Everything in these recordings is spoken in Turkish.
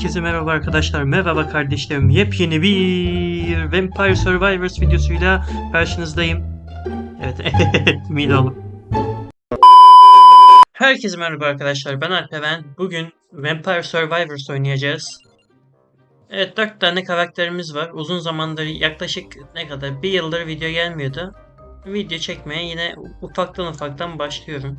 Herkese merhaba arkadaşlar, merhaba kardeşlerim. Yepyeni bir Vampire Survivors videosuyla karşınızdayım. Evet, olun. Herkese merhaba arkadaşlar, ben Alperen. Bugün Vampire Survivors oynayacağız. Evet, 4 tane karakterimiz var. Uzun zamandır, yaklaşık ne kadar, bir yıldır video gelmiyordu. Video çekmeye yine ufaktan ufaktan başlıyorum.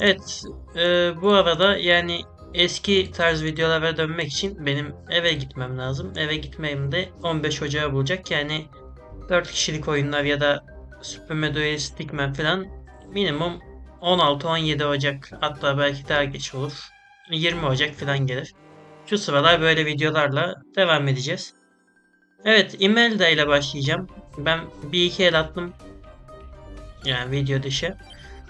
Evet, e, bu arada yani eski tarz videolara dönmek için benim eve gitmem lazım. Eve gitmem de 15 Ocağı bulacak. Yani 4 kişilik oyunlar ya da Super Duel Stickman falan minimum 16-17 Ocak hatta belki daha geç olur. 20 Ocak falan gelir. Şu sıralar böyle videolarla devam edeceğiz. Evet Imelda ile başlayacağım. Ben bir iki el attım. Yani video dışı.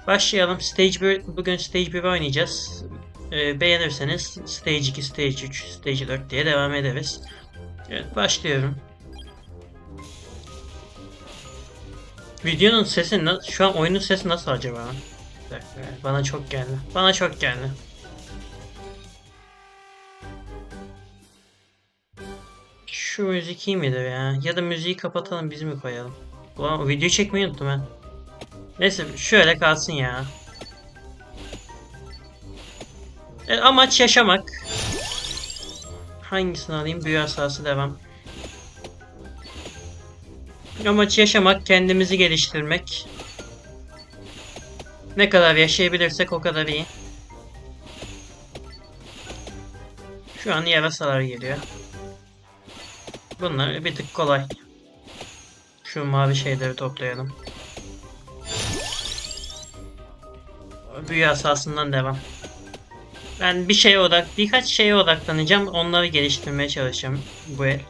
Başlayalım. Stage 1, bugün Stage 1 oynayacağız. Ee, beğenirseniz Stage 2, Stage 3, Stage 4 diye devam ederiz. Evet başlıyorum. Videonun sesi na- şu an oyunun sesi nasıl acaba? Bana çok geldi. Bana çok geldi. Şu müzik iyi midir ya? Ya da müziği kapatalım biz mi koyalım? Ulan o videoyu çekmeyi unuttum ben. Neyse şöyle kalsın ya. E, amaç yaşamak. Hangisini alayım? Büyü asası devam. Amaç yaşamak, kendimizi geliştirmek. Ne kadar yaşayabilirsek o kadar iyi. Şu an yarasalar geliyor. Bunlar bir tık kolay. Şu mavi şeyleri toplayalım. Büyü asasından devam. Ben bir şeye odak, birkaç şeye odaklanacağım. Onları geliştirmeye çalışacağım bu el.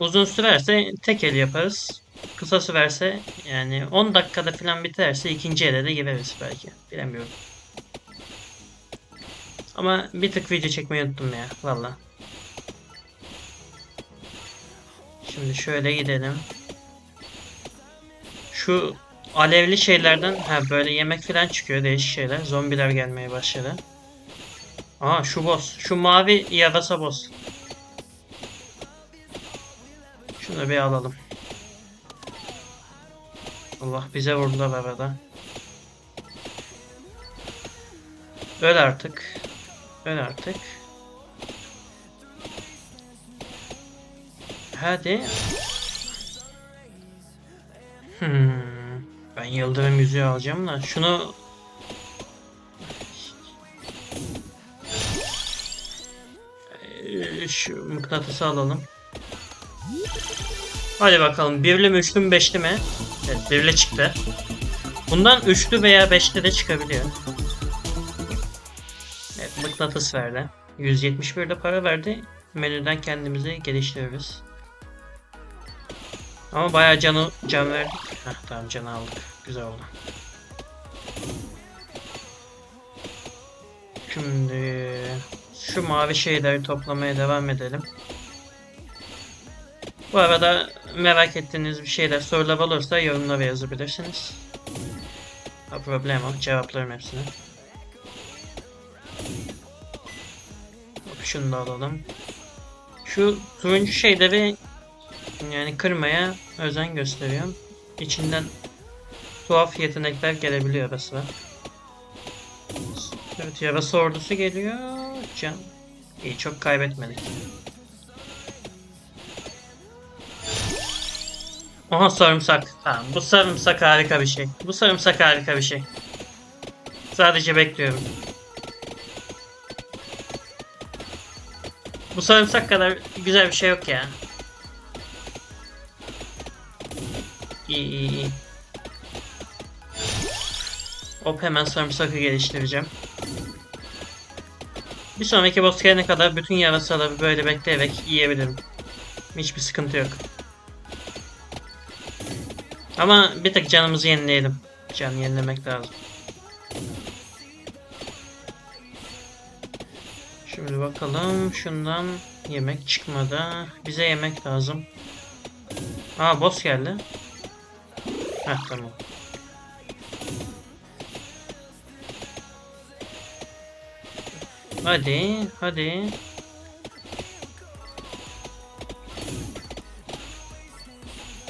Uzun sürerse tek el yaparız. Kısa sürerse yani 10 dakikada falan biterse ikinci ele de gireriz belki. Bilemiyorum. Ama bir tık video çekmeyi unuttum ya valla. Şimdi şöyle gidelim. Şu alevli şeylerden ha böyle yemek falan çıkıyor değişik şeyler. Zombiler gelmeye başladı. Aa şu boss. Şu mavi yarasa boss. Şunu bir alalım. Allah bize vurdular arada. Öl artık. Öl artık. Hadi. Hmm. Yıldırım yüzüğü alacağım da şunu Ee, şu mıknatısı alalım. Hadi bakalım birli mi üçlü mü beşli mi? Evet birli çıktı. Bundan üçlü veya beşli de çıkabiliyor. Evet mıknatıs verdi. 171 de para verdi. Menüden kendimizi geliştiririz. Ama bayağı canı can verdik. Heh, tamam canı aldık. Güzel oldu. Şimdi şu mavi şeyleri toplamaya devam edelim. Bu arada merak ettiğiniz bir şeyler sorular olursa yorumlara yazabilirsiniz. Ha problem o. Cevaplarım hepsini. Hop, Şunu da alalım. Şu turuncu şeyleri yani kırmaya özen gösteriyorum. İçinden tuhaf yetenekler gelebiliyor ara sıra. Evet yarasa ordusu geliyor. Can. İyi çok kaybetmedik. Aha sarımsak. Tamam bu sarımsak harika bir şey. Bu sarımsak harika bir şey. Sadece bekliyorum. Bu sarımsak kadar güzel bir şey yok ya. İyi iyi iyi. Hop hemen sarımsakı geliştireceğim. Bir sonraki boss gelene kadar bütün yarasaları böyle bekleyerek yiyebilirim. Hiçbir sıkıntı yok. Ama bir tek canımızı yenileyelim. Can yenilemek lazım. Şimdi bakalım şundan yemek çıkmadı. Bize yemek lazım. Aa boss geldi. Heh tamam. Hadi, hadi.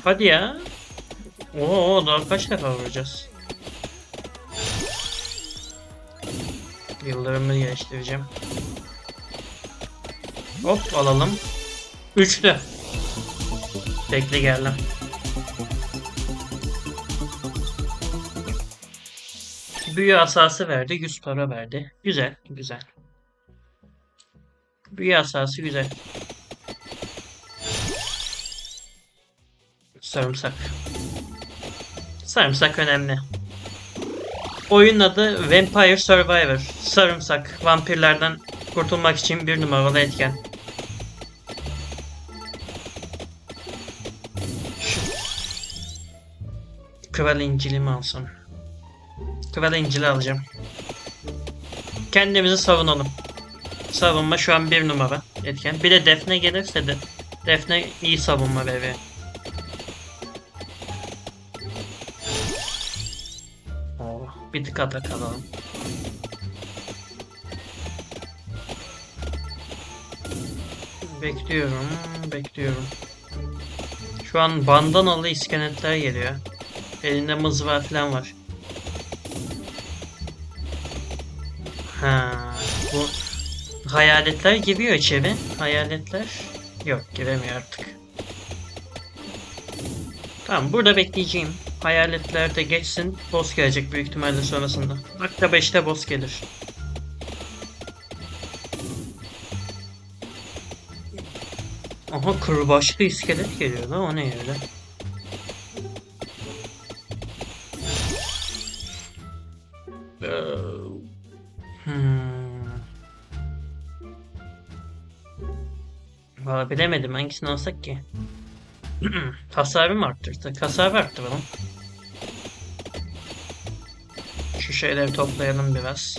Hadi ya. Oo, daha kaç defa vuracağız? Yıldırımı geliştireceğim. Hop alalım. Üçlü. Tekli geldim. Büyü asası verdi. 100 para verdi. Güzel. Güzel. Büyü asası güzel. Sarımsak. Sarımsak önemli. Oyun adı Vampire Survivor. Sarımsak. Vampirlerden kurtulmak için bir numaralı etken. Kral İncil'i mi? Kral İncil'i alacağım. Kendimizi savunalım. Savunma şu an bir numara etken. Bir de Defne gelirse de Defne iyi savunma veriyor. Oh, bir tık atak alalım. Bekliyorum, bekliyorum. Şu an bandanalı iskeletler geliyor. Elinde mızrağı falan var. Ha, bu hayaletler giriyor içeri. Hayaletler yok giremiyor artık. Tamam burada bekleyeceğim. Hayaletler de geçsin. Boss gelecek büyük ihtimalle sonrasında. Dakika 5'te boss gelir. Aha kırbaçlı iskelet geliyor da o ne öyle? Bilemedim hangisini alsak ki. Hasarı mı arttırdı? Hasarı arttıralım. Şu şeyleri toplayalım biraz.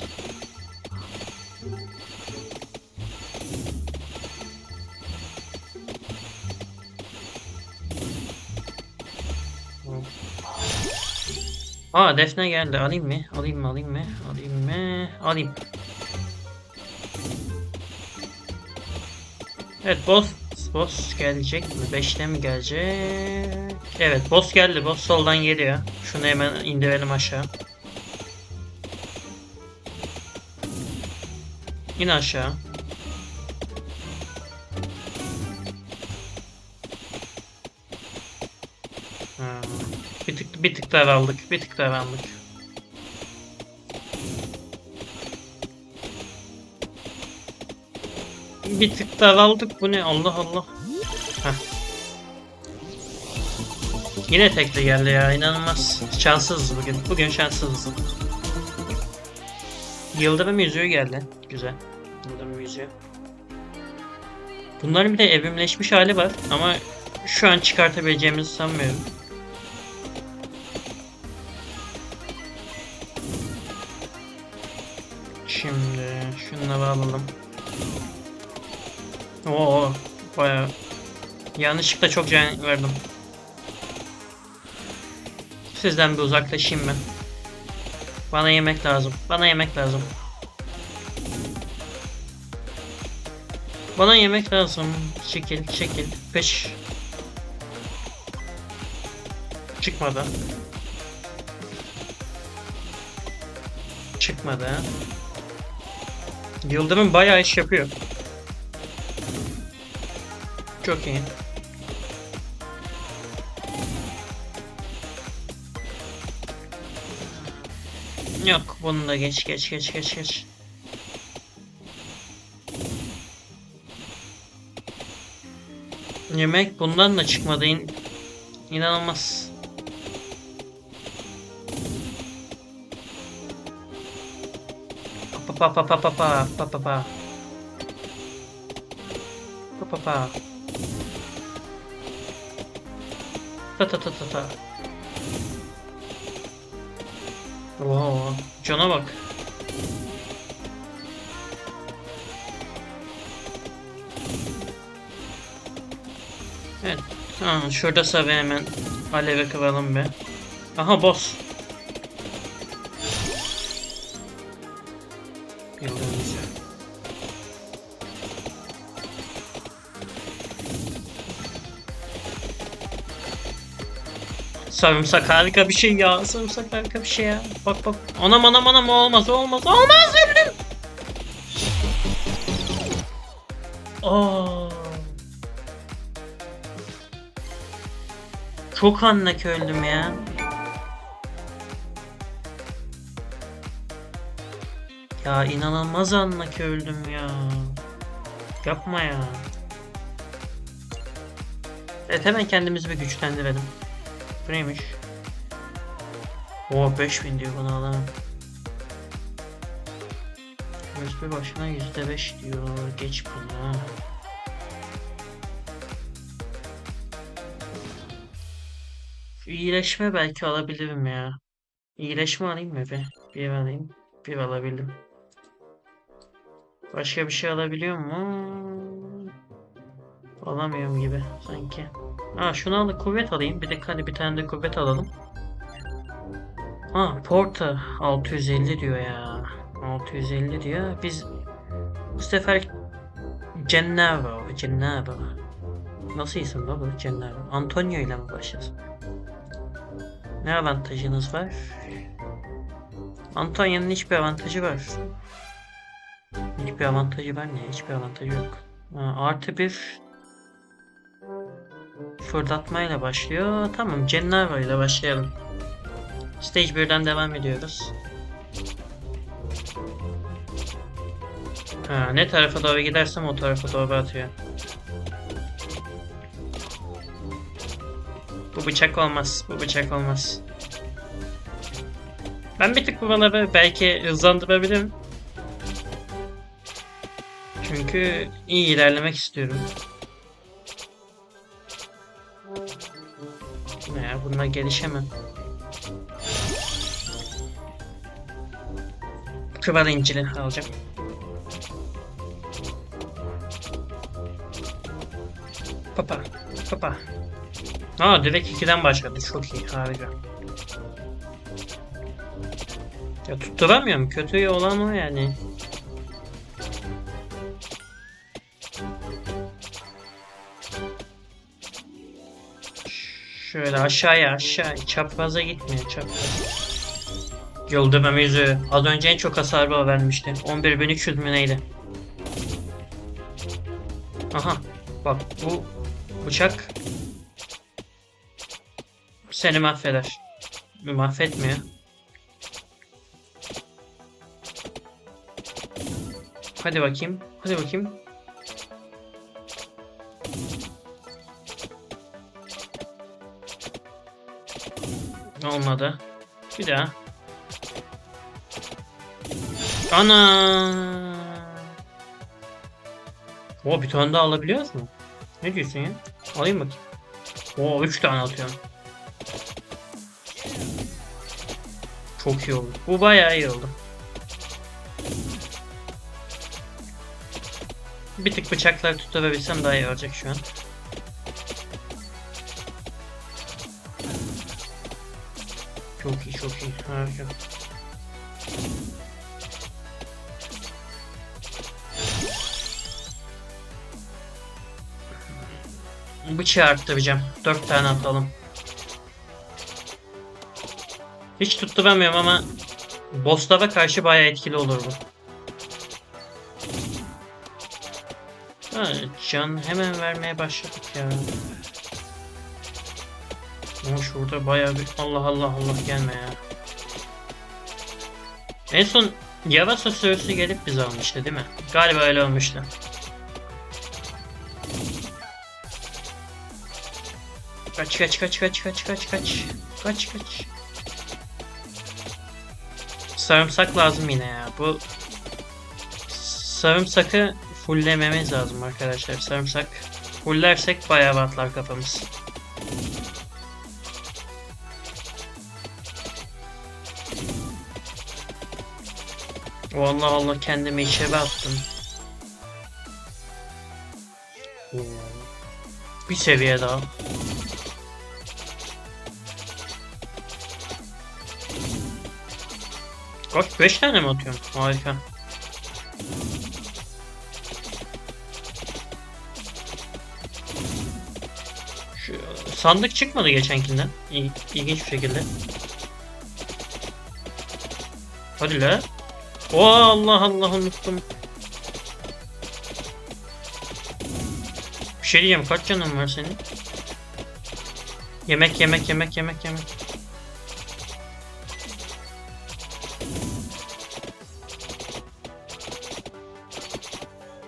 Aa Defne geldi. Alayım mı? Alayım mı? Alayım mı? Alayım mı? Alayım. Evet boss boss gelecek mi? 5'te mi gelecek? Evet boss geldi. Boss soldan geliyor. Şunu hemen indirelim aşağı. İn aşağı. Bir tık bir tık daha aldık. Bir tık daha Bir tık daha aldık. Bu ne? Allah Allah. Heh. Yine tekli geldi ya. inanılmaz. Şanssızız bugün. Bugün şanssızız. Yıldırım yüzüğü geldi. Güzel. Yıldırım yüzüğü. Bunların bir de evrimleşmiş hali var ama şu an çıkartabileceğimizi sanmıyorum. Şimdi şunları alalım. Oo bayağı yanlışlıkla çok can verdim. Sizden bir uzaklaşayım ben. Bana yemek lazım. Bana yemek lazım. Bana yemek lazım. Çekil, çekil. Peş. Çıkmadı. Çıkmadı. Yıldırım bayağı iş yapıyor. Çok iyi. Yok bunu da geç geç geç geç geç. Yemek bundan da çıkmadı. İn İnanılmaz. Pa pa pa pa pa pa pa pa pa. Pa pa pa. Ta ta ta ta ta. Oo, cana bak. Evet. Tamam şurada sabi hemen aleve kıvalım be. Aha boss. Sarımsak harika bir şey ya. Sarımsak harika bir şey ya. Bak bak. Anam anam anam olmaz olmaz. Olmaz öldüm. Aa. Çok anlak öldüm ya. Ya inanılmaz anlak öldüm ya. Yapma ya. Evet hemen kendimizi bir güçlendirelim. Bu neymiş? Oo 5000 diyor bunu alalım. USB başına %5 diyor. Geç bunu. Şu iyileşme belki alabilirim ya. İyileşme alayım mı bir? Bir alayım. Bir alabildim. Başka bir şey alabiliyor mu? Alamıyorum gibi sanki. Ha şunu alıp kuvvet alayım. Bir de hadi bir tane de kuvvet alalım. Ha Porta 650 diyor ya. 650 diyor. Biz bu sefer Gennaro, Gennaro. Nasıl isim lan bu? Antonio ile mi başlasın? Ne avantajınız var? Antonio'nun hiçbir avantajı var. Hiçbir avantajı var ne? Hiçbir avantajı yok. Ha, artı bir fırlatmayla başlıyor. Tamam Gennaro ile başlayalım. Stage 1'den devam ediyoruz. Ha, ne tarafa doğru gidersem o tarafa doğru atıyor. Bu bıçak olmaz. Bu bıçak olmaz. Ben bir tık buraları belki hızlandırabilirim. Çünkü iyi ilerlemek istiyorum. Bununla gelişemem. Kıvar incili alacağım. Papa, papa. Aa direkt 2'den başladı. Çok iyi, harika. Ya tutturamıyorum. Kötü olan o yani. Şöyle aşağıya aşağı. Çapraza gitmiyor çapraz. Yıldırım yüzü. Az önce en çok hasar o vermişti. 11.300 mü neydi? Aha. Bak bu bıçak seni mahveder. Mahvetmiyor. Hadi bakayım. Hadi bakayım. Olmadı. Bir daha. Ana. O bir tane daha alabiliyoruz mu? Ne diyorsun ya? Alayım bakayım. Oo 3 tane atıyorum. Çok iyi oldu. Bu bayağı iyi oldu. Bir tık bıçakları tutturabilsem daha iyi olacak şu an. Çok iyi. Harika. Bıçağı arttıracağım. 4 tane atalım. Hiç tutturamıyorum ama bosslara karşı bayağı etkili olur bu. Ha, can hemen vermeye başladık ya. Ama şurada bayağı bir... Allah Allah Allah gelme ya. En son Yavasa sürüsü gelip bizi almıştı değil mi? Galiba öyle olmuştu. Kaç kaç kaç kaç kaç kaç kaç. Kaç kaç. Sarımsak lazım yine ya. Bu sarımsakı fulllememiz lazım arkadaşlar. Sarımsak fullersek bayağı batlar kafamız. Vallahi Allah kendimi içeri attım. Bir seviye daha. Kaç? 5 tane mi atıyorum? Harika. Şu sandık çıkmadı geçenkinden. İl- İlginç bir şekilde. Hadi la. Oo Allah Allah unuttum. Bir şey diyeceğim kaç canın var senin? Yemek yemek yemek yemek yemek.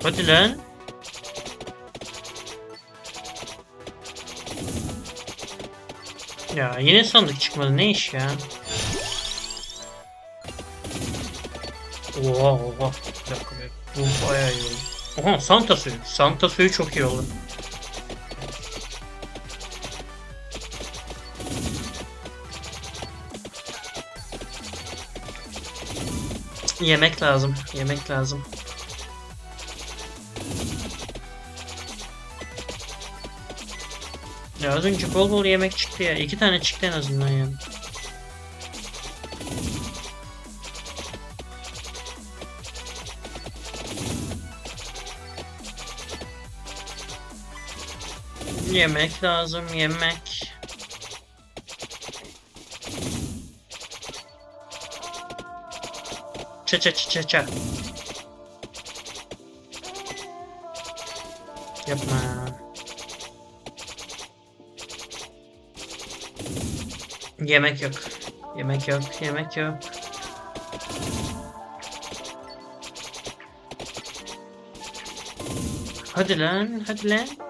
Hadi lan. Ya yine sandık çıkmadı ne iş ya? Oha oha. Bir dakika bir. Bu bayağı iyi oldu. Oha Santa suyu. Santa suyu çok iyi oldu. Yemek lazım. Yemek lazım. Ya az önce bol bol yemek çıktı ya. İki tane çıktı en azından yani. Yemek lazım, yemek. Ça ça ça ça ça. Yapma. Yemek yok. Yemek yok, yemek yok. Hadi lan, hadi lan.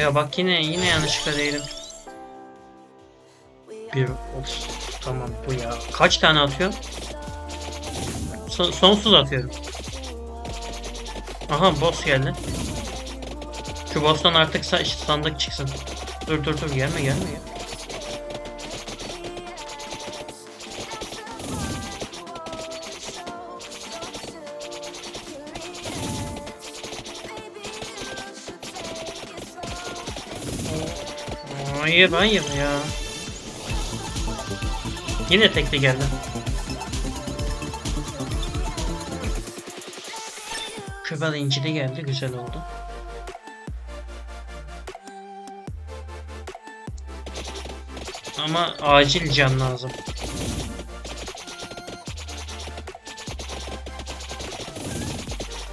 Ya bak yine yine yanlışlıkla değilim. Bir of tamam bu ya. Kaç tane atıyor? Son- sonsuz atıyorum. Aha boss geldi. Şu boss'tan artık sa- sandık çıksın. Dur dur dur gelme gelme ya. Hayır hayır ya. Yine tekli geldi. Kübal incili geldi güzel oldu. Ama acil can lazım.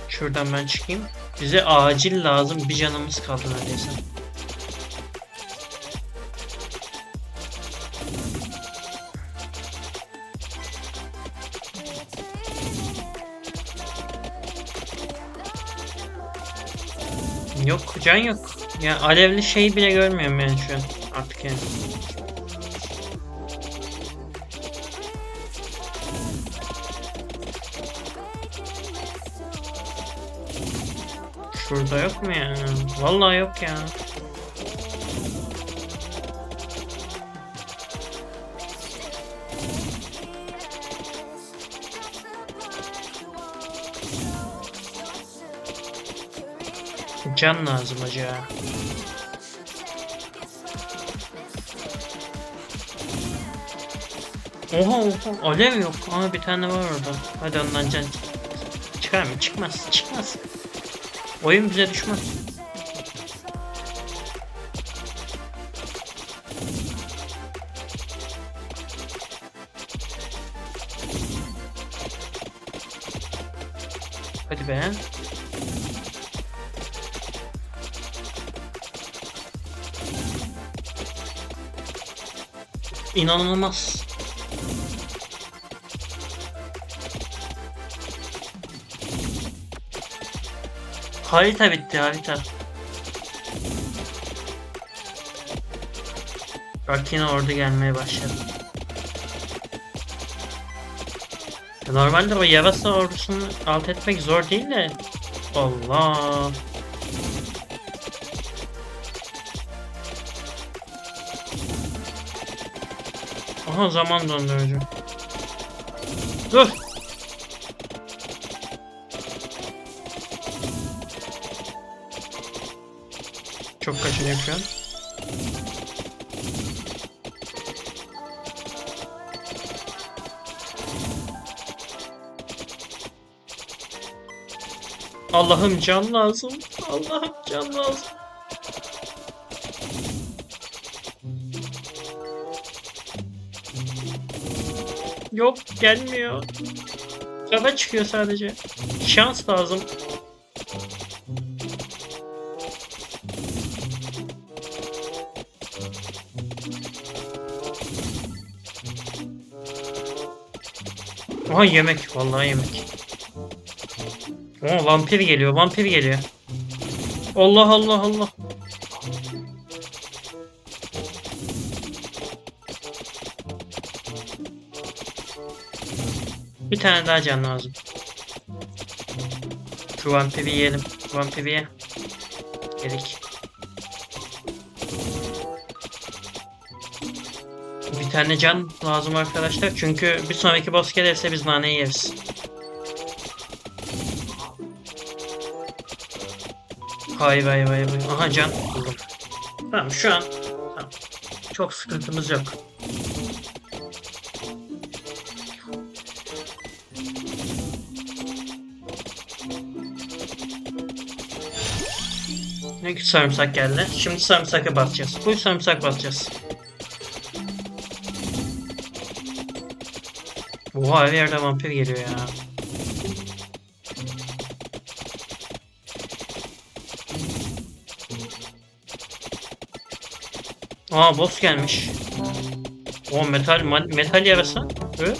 Şuradan ben çıkayım. Bize acil lazım. Bir canımız kaldı neredeyse. Yok can yok. Ya alevli şey bile görmüyorum yani şu an. Artık yani. Şurada yok mu ya? Vallahi yok ya. Can lazım acaba. Oha oha alev yok ama bir tane var orada. Hadi ondan can çıkar mı? Çıkmaz. Çıkmaz. Oyun bize düşmez. Hadi be. İnanılmaz. Harita bitti harita. Bak yine ordu gelmeye başladı. Normalde o yarasa ordusunu alt etmek zor değil de. Allah. Aha zaman dondurucu. Dur. Çok kaçacak şu an. Allah'ım can lazım. Allah'ım can lazım. Yok gelmiyor. Kafa çıkıyor sadece. Şans lazım. Aha yemek. Vallahi yemek. Oo, vampir geliyor. Vampir geliyor. Allah Allah Allah. Tane daha can lazım. Şu vampiri yiyelim. Vampiri ye. Yedik. Bir tane can lazım arkadaşlar. Çünkü bir sonraki boss gelirse biz naneyi yeriz. Vay vay vay vay. Aha can buldum. Tamam şu an tamam. çok sıkıntımız yok. Sarımsak geldi. Şimdi sarımsaka basacağız. Full sarımsak basacağız. Oha her yerde vampir geliyor ya. Aa boss gelmiş. O metal metal yarası. Hı?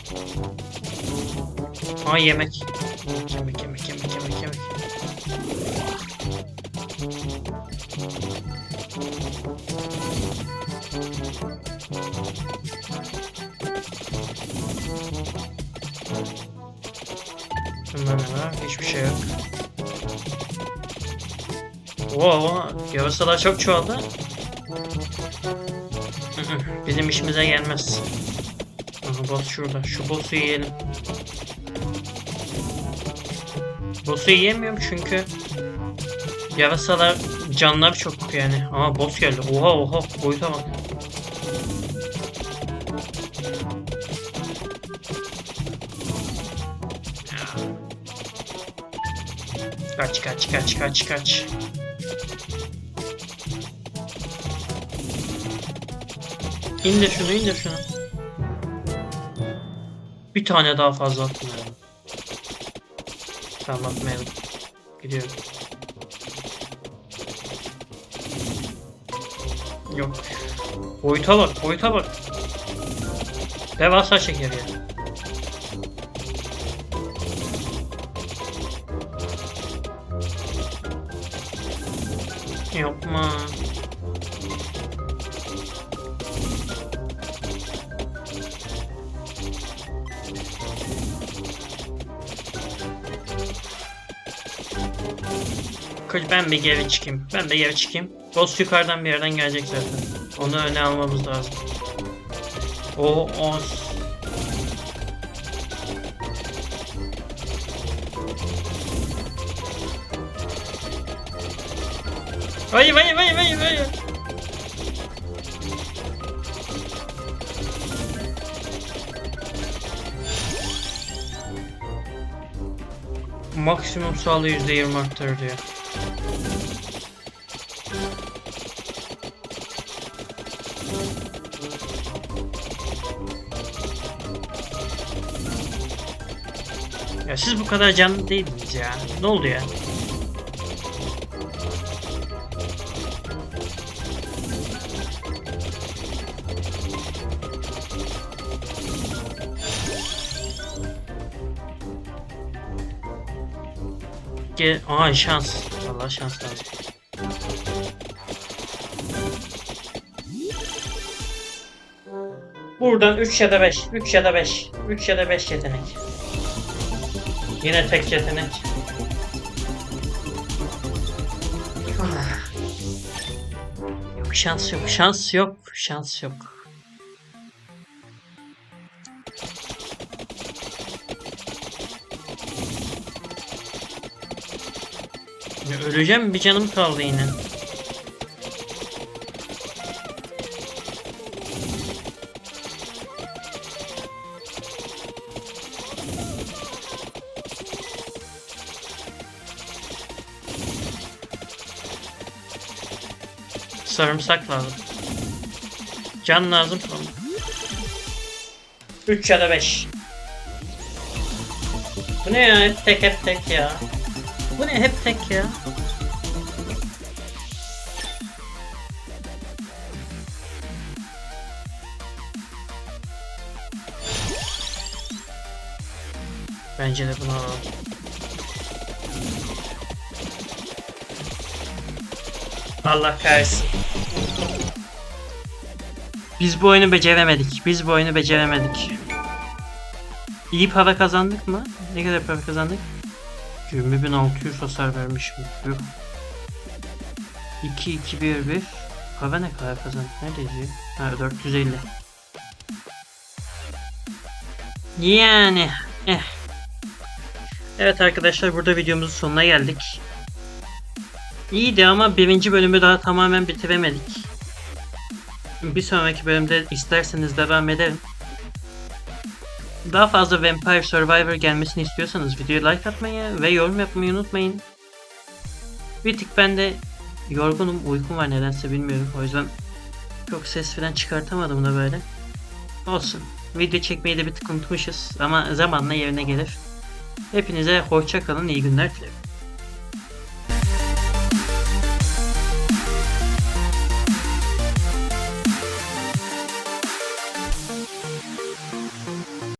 Aa yemek yemek Hiçbir şey yok. Oo, yarasalar çok çoğaldı. Bizim işimize gelmez. Aha, boss şurada. Şu boss'u yiyelim. Boss'u yiyemiyorum çünkü yarasalar canları çok yani. Aa boss geldi. Oha oha boyuta bak. Kaç kaç kaç kaç kaç. İndir şunu indir şunu. Bir tane daha fazla atmayalım. Tamam atmayalım. Gidiyorum. Yok. Boyuta bak boyuta bak. Devasa şeker ya. Yapma. Ben bir geri çıkayım. Ben de geri çıkayım. Boss yukarıdan bir yerden gelecek zaten. Onu öne almamız lazım. O 10 Vaya, vaya, vaya, vaya, vaya. Maksimum sağlığı %20 arttırır diyor. Ya siz bu kadar canlı değildiniz ya. Ne oldu ya? Ge Aha şans. Allah şans lazım. Buradan 3 ya da 5. 3 ya da 5. 3 ya da 5 yetenek. Yine tek yetenek. Ah. Yok şans yok. Şans yok. Şans yok. öldüreceğim. Bir canım kaldı yine. Sarımsak lazım. Can lazım falan. 3 ya da 5. Bu ne ya? Hep tek hep tek ya. Bu ne hep tek ya? Bence bunu alalım. Allah kahretsin. Biz bu oyunu beceremedik. Biz bu oyunu beceremedik. İyi para kazandık mı? Ne kadar para kazandık? 20.600 hasar vermişim. Yuh. 2 2 1 1 Para ne kadar kazandık? Ne diyor? Ha 450. Yani eh. Evet arkadaşlar burada videomuzun sonuna geldik. İyiydi ama birinci bölümü daha tamamen bitiremedik. Bir sonraki bölümde isterseniz devam ederim. Daha fazla Vampire Survivor gelmesini istiyorsanız videoya like atmayı ve yorum yapmayı unutmayın. Bir tık ben de yorgunum, uykum var nedense bilmiyorum. O yüzden çok ses falan çıkartamadım da böyle. Olsun. Video çekmeyi de bir tık unutmuşuz ama zamanla yerine gelir. Hepinize hoşça kalın, iyi günler dilerim.